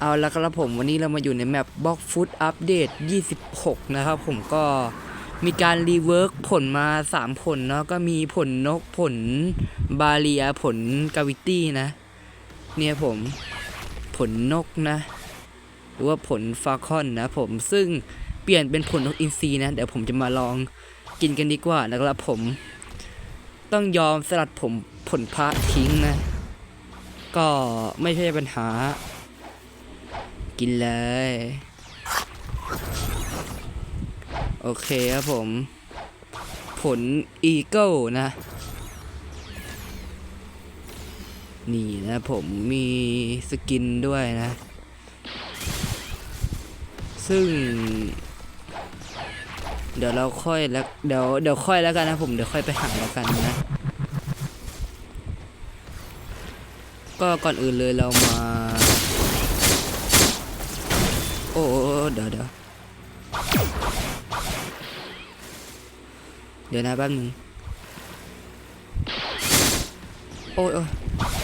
เอาละครับผมวันนี้เรามาอยู่ในแมปบล็อกฟุตอัปเดต 26 นะครับ ผมก็มีการรีเวิร์กผลมา 3 ผลเนาะก็มีผลนกผลบาเรียผลกาวิตี้นะ เนี่ยผมผลนกนะ หรือว่าผลฟาคอนนะผมซึ่งเปลี่ยนเป็นผลนกอินทรีนะ เดี๋ยวผมจะมาลองกินกันดีกว่านะครับผม ต้องยอมสลัดผมผลพระทิ้งนะ ก็ไม่ใช่ปัญหา กินเลย โอเคครับผม ผลอีเกิลนะ นี่นะผมมีสกินด้วยนะ ซึ่ง เดี๋ยวเราค่อยแล้วเดี๋ยวเดี๋ยวค่อยแล้วกันนะผมเดี๋ยวค่อยไปหาแล้วกันนะก็ก่อนอื่นเลยเรามา เดี๋ยวนะแป๊บนึงโอ้ย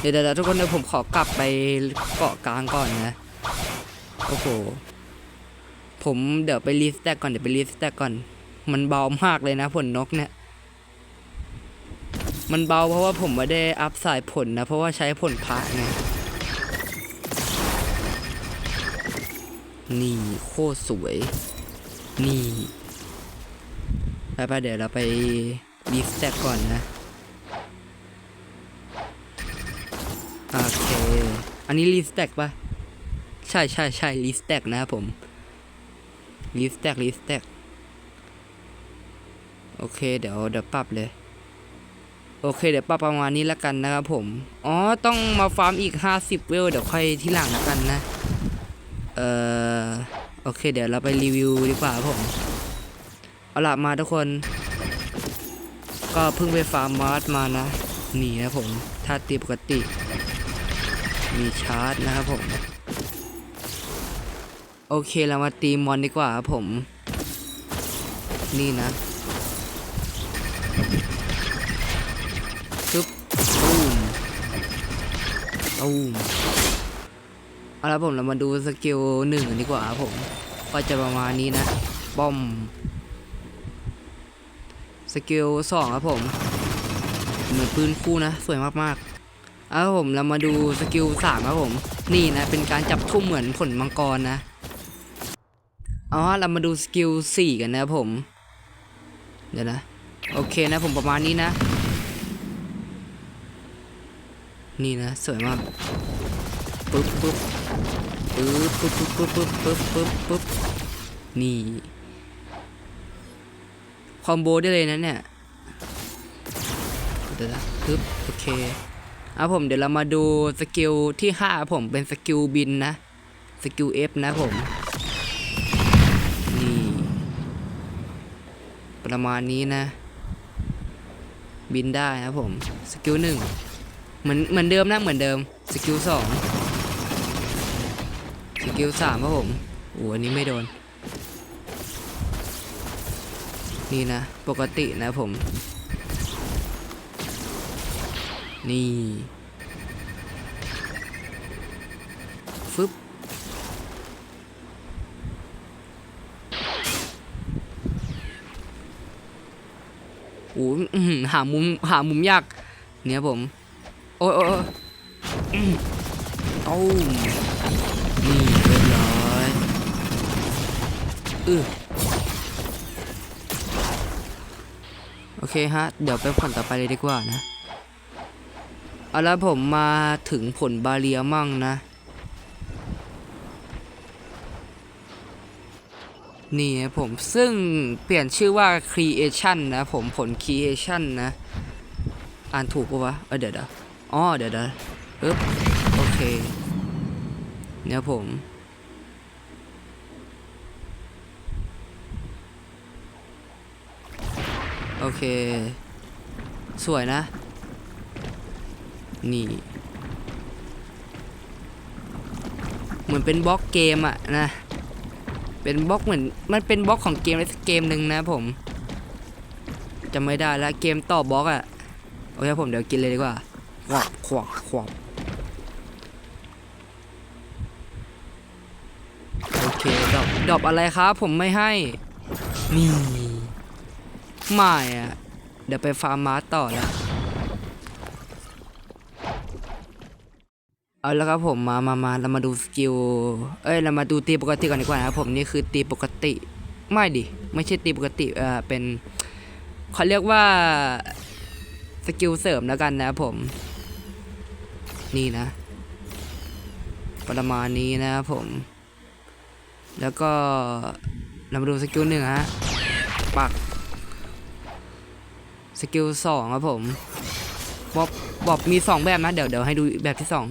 เดี๋ยวเดี๋ยวเดี๋ยวทุกคนเดี๋ยวผมขอกลับไปเกาะกลางก่อนนะ โอ้โห ผมเดี๋ยวไปรีสแต็กก่อนเดี๋ยวไปรีสแต็กก่อน มันเบามากเลยนะผลนกเนี่ย มันเบาเพราะว่าผมไม่ได้อัพสายผลนะ เพราะว่าใช้ผลพระไงนี่โคตรสวย นี่ ไปไปเดี๋ยวเราไปรีสแต็กก่อนนะ โอเค อันนี้รีสแต็กปะใช่ใช่ใช่รีสแต็กนะครับผมรีสแต็กรีสแต็กโอเค เดี๋ยวเดี๋ยวปรับเลย โอเค เดี๋ยวปรับประมาณนี้แล้วกันนะครับผม อ๋อ ต้องมาฟาร์มอีก 50 เวล เดี๋ยวค่อยที่หลังแล้วกันนะ เอ่อ โอเค เดี๋ยวเราไปรีวิวดีกว่าครับผม เอาละมาทุกคน ก็เพิ่งไปฟาร์มมอสมานะหนีนะผมถ้าตีปกติ มีชาร์จนะครับผม โอเคเรามาตีมอนดีกว่าครับผม นี่นะซึบตูมตูมเอาละผมเรามาดูสกิลหนึ่งดีกว่าครับผม ก็จะประมาณนี้นะบอม สกิลสองครับผม เหมือนปืนคู่นะ สวยมากๆเอาครับผมเรามาดูสกิลสามครับผม นี่นะ เป็นการจับทุ่เหมือนผลมังกรนะเอ๋อเรามาดูสกิลสี่กันนะครับผม เดี๋ยวนะ โอเคนะผมประมาณนี้นะ นี่นะ สวยมากปึ๊บปึ๊บปึ๊บปึ๊บปึ๊บปึ๊บปึ๊บปึ๊บปึ๊บนี่ คอมโบได้เลยนะเนี่ยเดี๋ยวนะปึ๊บโอเคเอาผมเดี๋ยวเรามาดูสกิลที่ห้าผมเป็นสกิลบินนะสกิล F นะผมนี่ประมาณนี้นะ บินได้นะผมสกิลหนึ่งเหมือนเหมือนเดิมนะเหมือนเดิมสกิลสองสกิลสามครับผมโอ้อันนี้ไม่โดน นี่นะ ปกตินะผม นี่ฟึบโอ้หามุม หามุมยาก เนี่ยผม โอ้ยโอ้ยโอ้ยอืมเอ้านี่เรียบร้อยอือ เคฮะ เดี๋ยวไปผลต่อไปเลยดีกว่านะเอาละผมมาถึงผลบาเรียมั่งนะ นี่ผมซึ่งเปลี่ยนชื่อว่า creation นะ ผมผล creation นะ อ่านถูกปะวะ เออเดี๋ยวเดี๋ยวอ๋อเดี๋ยวเดี๋ยวโอเค เนี่ยผม อเค สวยนะ นี่ เหมือนเป็นบล็อกเกมอะนะ เป็นบล็อกเหมือนมันเป็นบล็อกของเกมอะไรสักเกมหนึ่งนะผมจำไม่ได้แล้วเกมต่อบล็อกอะโอเคผมเดี๋ยวกินเลยดีกว่าขวักขวักขวักดรอปอะไรครับผมไม่ให้ นี่ ไม่อะเดี๋ยวไปฟาร์มมาร์ต่อแล้วเอาแล้วครับผมมามามาเรามาดูสกิล เอ้ยเรามาดูตีปกติก่อนดีกว่านะครับผมนี่คือตีปกติ ไม่ดิ ไม่ใช่ตีปกติเออเป็นเขาเรียกว่าสกิลเสริมแล้วกันนะครับผม นี่นะ ประมาณนี้นะครับผม แล้วก็เรามาดูสกิลหนึ่งฮะปัก สกิลสองครับผมบอบบอกมีสองแบบนะ เดี๋ยวเดี๋ยวให้ดูแบบที่สอง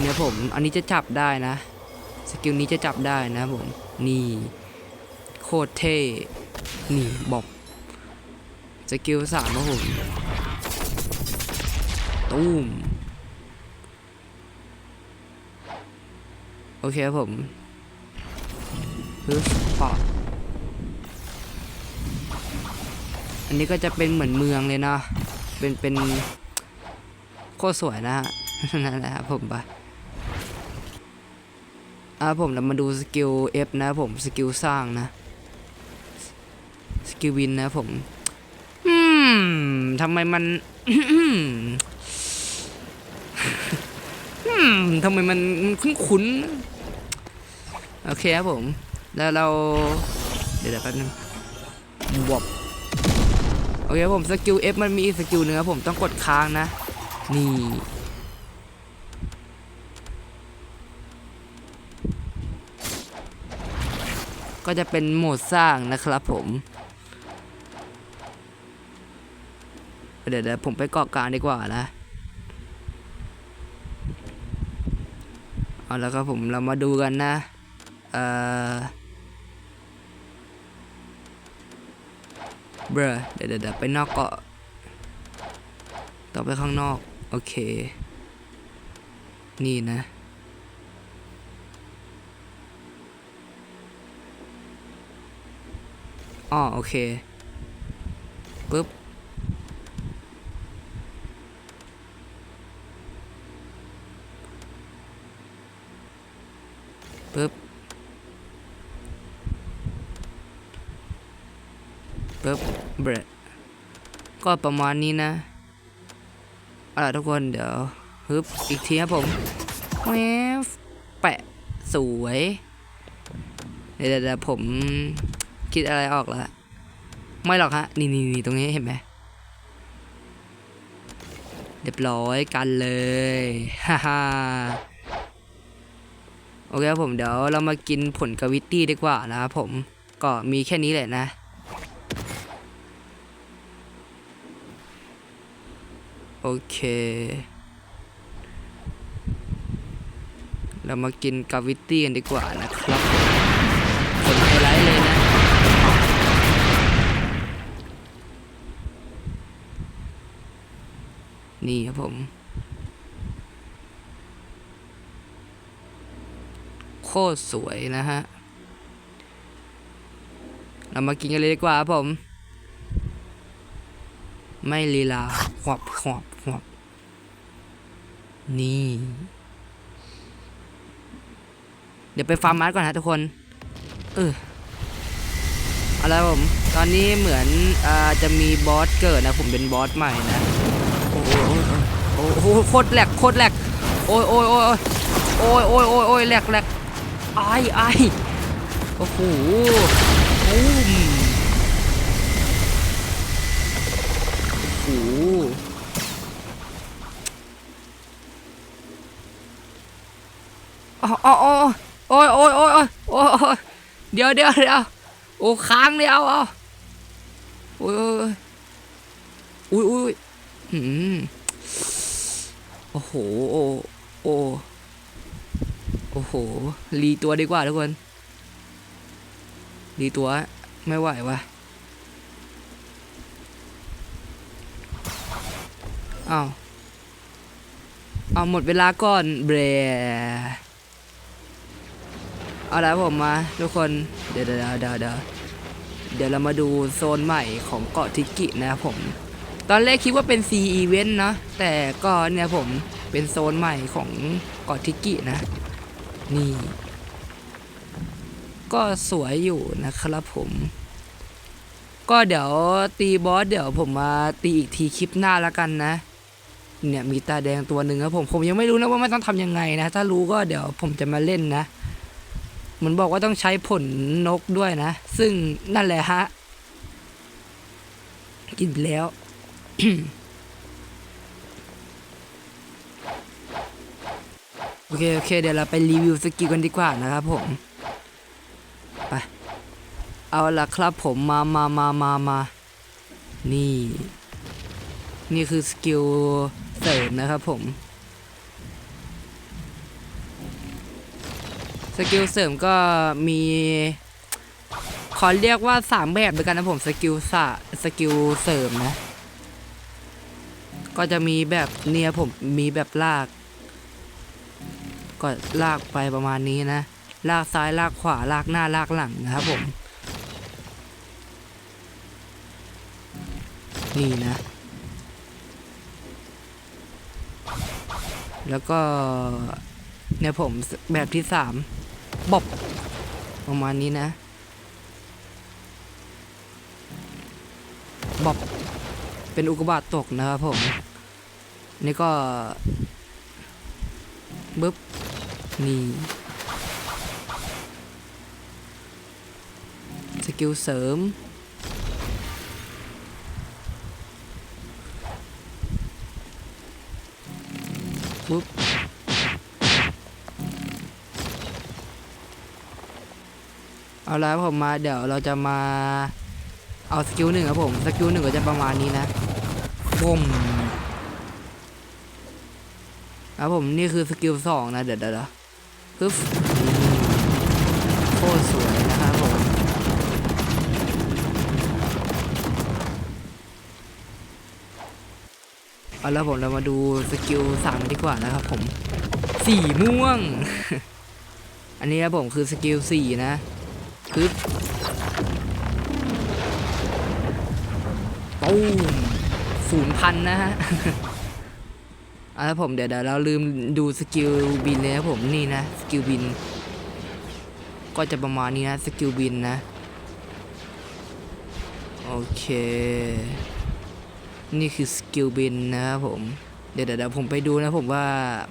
เนี่ยผม อันนี้จะจับได้นะ สกิลนี้จะจับได้นะผม นี่ โคตรเท่ นี่บอกสกิลสามครับผมตุ้ม โอเคครับผมฮึบปอด อันนี้ก็จะเป็นเหมือนเมืองเลยเนาะ เป็นเป็นโคตรสวยนะฮะนั่นแหละครับผมปะอ่าผมเรามาดูสกิล F นะผมสกิลสร้างนะ สกิลวินนะผม อืมทำไมมันอืมทำไมมันมันคุ้นๆ โอเคครับผม แล้วเรา เดี๋ยวเดี๋ยวแป๊บนึงบวบ โอเคผมสกิล F มันมีสกิลหนึงครับผมต้องกดค้างนะ นี่ก็จะเป็นโหมดสร้างนะครับผม เดี๋ยวเดี๋ยวผมไปเกาะกลางดีกว่านะ เอาแล้วครับผมเรามาดูกันนะ เอ่อ เบรเดี๋ยวเดี๋ยวเดี๋ยวไปนอกเกาะต่อไปข้างนอก โอเค นี่นะ อ๋อ โอเค ปึ๊บปึ๊บ ปึ๊บเบรก็ประมาณนี้นะเอาล่ะทุกคนเดี๋ยวฮึบอีกทีครับผมแวบแปะสวยเดี๋ยวเดี๋ยวเดี๋ยวผมคิดอะไรออกแล้ว ไม่หรอกฮะ นี่นี่นี่ตรงนี้เห็นไหมเรียบร้อยกันเลย ฮ่าฮ่าโอเคครับผมเดี๋ยวเรามากินผลกาวิตี้ดีกว่านะครับผม ก็มีแค่นี้แหละนะ โอเค เรามากินกาวิตี้กันดีกว่านะครับผลไฮไลท์เลยนะ นี่ครับผม โคตรสวยนะฮะ เรามากินกันเลยดีกว่าครับผม ไม่ลีลาหวบหวบหวบ นี่ เดี๋ยวไปฟาร์มมาร์ก่อนนะทุกคน เออเอาละไรผม ตอนนี้เหมือนอ่าจะมีบอสเกิดนะ ผมเป็นบอสใหม่นะ โอ้โหโอ้โหโคตรแหลกโคตรแหลก โอ้ยโอ้ยโอ้ยโอ้ยโอ้ยโอ้ยโอ้ยแหลกแหลกไอ้ไอ้โอ้โหตูมโอ้โหอ๋ออ๋ออ๋อ โอ้ยโอ้ยโอ้ยโอ้ยโอ้ยโอ้ยเดี๋ยวเดี๋ยวเดี๋ยวโอ้ค้างเดียวเอาโอ้ยโอ้ยโอ้ยอุ้ยอุ้ยอืมโอ้โหโอ้โอ้โอ้โหรีตัวดีกว่าทุกคนรีตัวไม่ไหววะอ้าวเอาหมดเวลาก่อนเบร เอาละผมมาทุกคนเดี๋ยวเดี๋ยวเดี๋ยวเดี๋ยวเดี๋ยวเรามาดูโซนใหม่ของเกาะทิกินะผม ตอนแรกคิดว่าเป็น C Event นะแต่ก็เนี่ยผมเป็นโซนใหม่ของเกาะทิกินะ นี่ ก็สวยอยู่นะครับผมก็เดี๋ยวตีบอสเดี๋ยวผมมาตีอีกทีคลิปหน้าแล้วกันนะ เนี่ยมีตาแดงตัวหนึ่งครับผมผมยังไม่รู้นะว่ามันต้องทำยังไงนะ ถ้ารู้ก็เดี๋ยวผมจะมาเล่นนะ เหมือนบอกว่าต้องใช้ผลนกด้วยนะ ซึ่งนั่นแหละฮะ กินแล้วโอเค โอเค เดี๋ยวเราไปรีวิวสกิลกันดีกว่านะครับผม ไป เอาละครับผมมามามามามานี่ นี่คือสกิลเสริมนะครับผม สกิลเสริมก็มีขอเรียกว่าสามแบบด้วยกันนะผมสกิลสะสกิลเสริมนะ ก็จะมีแบบเนี่ยผมมีแบบลาก ก็ลากไปประมาณนี้นะ ลากซ้ายลากขวาลากหน้าลากหลังนะครับผม นี่นะ แล้วก็เนี่ยผมแบบที่สาม บอบประมาณนี้นะบอบเป็นอุกกาบาตตกนะครับผม นี่ก็บึ๊บนี่สกิลเสริมปุ๊บ เอาละครับผมมาเดี๋ยวเราจะมาเอาสกิลหนึ่งครับผมสกิลหนึ่งก็จะประมาณนี้นะบุ้มครับผมนี่คือสกิลสองนะเดี๋ยวเดี๋ยวเดี๋ยวปึ๊บโคตรสวยนะครับผมเอาแล้วผมเรามาดูสกิลสามกันดีกว่านะครับผมสีม่วง อันนี้ครับผมคือสกิลสี่นะ ปึ๊บตูมศูนย์พันนะฮะอาละผมเดี๋ยวเดี๋ยวเราลืมดูสกิลบินเลยนะผมนี่นะสกิลบิน ก็จะประมาณนี้นะสกิลบินนะ โอเค นี่คือสกิลบินนะครับผม เดี๋ยวเดี๋ยวเดี๋ยวผมไปดูนะผมว่า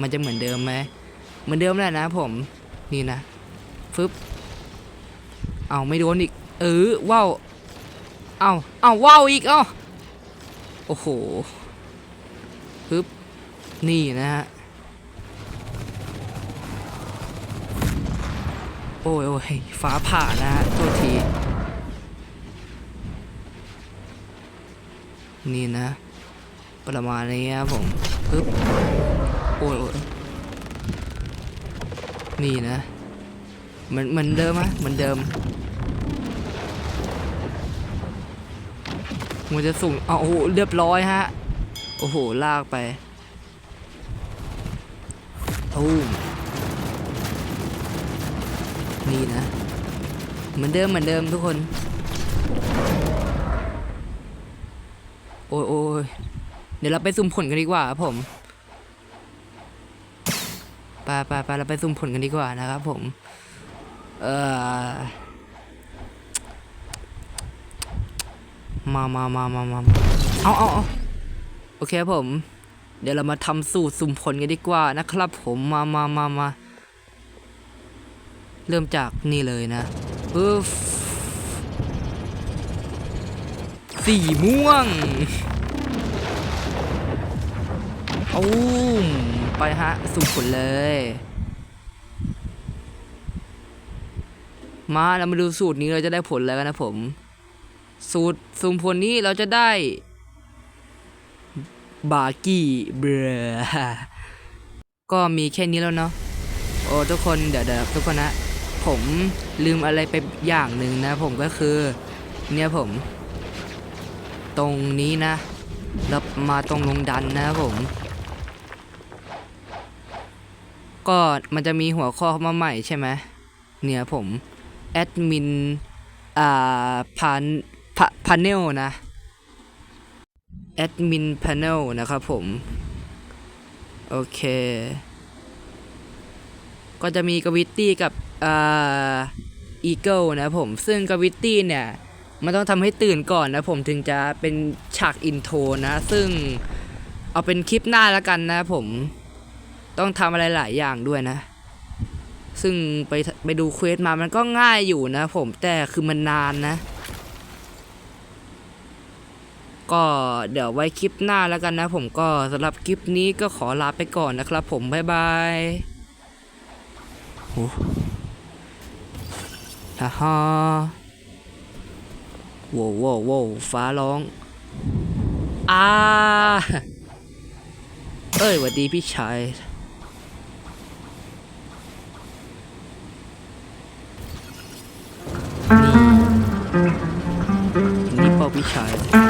มันจะเหมือนเดิมไหมเหมือนเดิมแหละนะผม นี่นะฟึบ เอาไม่โดนอีก เออว้าวเอาเอาว้าวอีกเอ้าโอ้โหฟึบนี่นะฮะโอ้ยโอ้ยฟ้าผ่านะฮะโทษที นี่นะ ประมาณนี้ครับผมปึ๊บโอ้ยโอ้ยนี่นะ เหมือนเหมือนเดิมอะเหมือนเดิมมันจะสูงเอาโอ้โหเรียบร้อยฮะ โอ้โห ลากไปตูมนี่นะ เหมือนเดิมเหมือนเดิมทุกคน โอ้ยโอ้ยเดี๋ยวเราไปซุ่มผลกันดีกว่าครับผมไปไปไปเราไปซุ่มผลกันดีกว่านะครับผม เออมามามามามาเอาเอาเอาโอเคผม เดี๋ยวเรามาทำสูตรสุ่มผลกันดีกว่านะครับผมมามามามาเริ่มจากนี่เลยนะปึ๊บสีม่วงตูมไปฮะ สุ่มผลเลย มาเรามาดูสูตรนี้เราจะได้ผลแล้วกันนะผม สูตรสุ่มผลนี้เราจะได้ บากี้เบรก็มีแค่นี้แล้วเนาะโอ้ทุกคนเดี๋ยวเดี๋ยวทุกคนนะ ผมลืมอะไรไปอย่างหนึ่งนะ ผมก็คือ เนี่ยผม ตรงนี้นะแล้วมาตรงลงดันนะผม ก็มันจะมีหัวข้อมาใหม่ใช่ไหมเนี่ยผม แอดมินอ่าพันพาเนลนะแอดมินพาเนลนะครับผม โอเค ก็จะมีกวิตตี้กับอ่าอี Eagle นะผม ซึ่ง Gravity เนี่ย มันต้องทำให้ตื่นก่อนนะผมถึงจะเป็นฉากอินโทรนะ ซึ่งเอาเป็นคลิปหน้าแล้วกันนะผม ต้องทำอะไรหลายอย่างด้วยนะ ซึ่งไปไปดูเควสมามันก็ง่ายอยู่นะผมแต่คือมันนานนะ ก็เดี๋ยวไว้คลิปหน้าแล้วกันนะผมก็สำหรับคลิปนี้ก็ขอลาไปก่อนนะครับผม บ๊ายบายโอ้ฮ่าฮ่าโว้วโว้วโว้วฟ้าร้องอ่าเอ้ยหวัดดีพี่ชาย นี่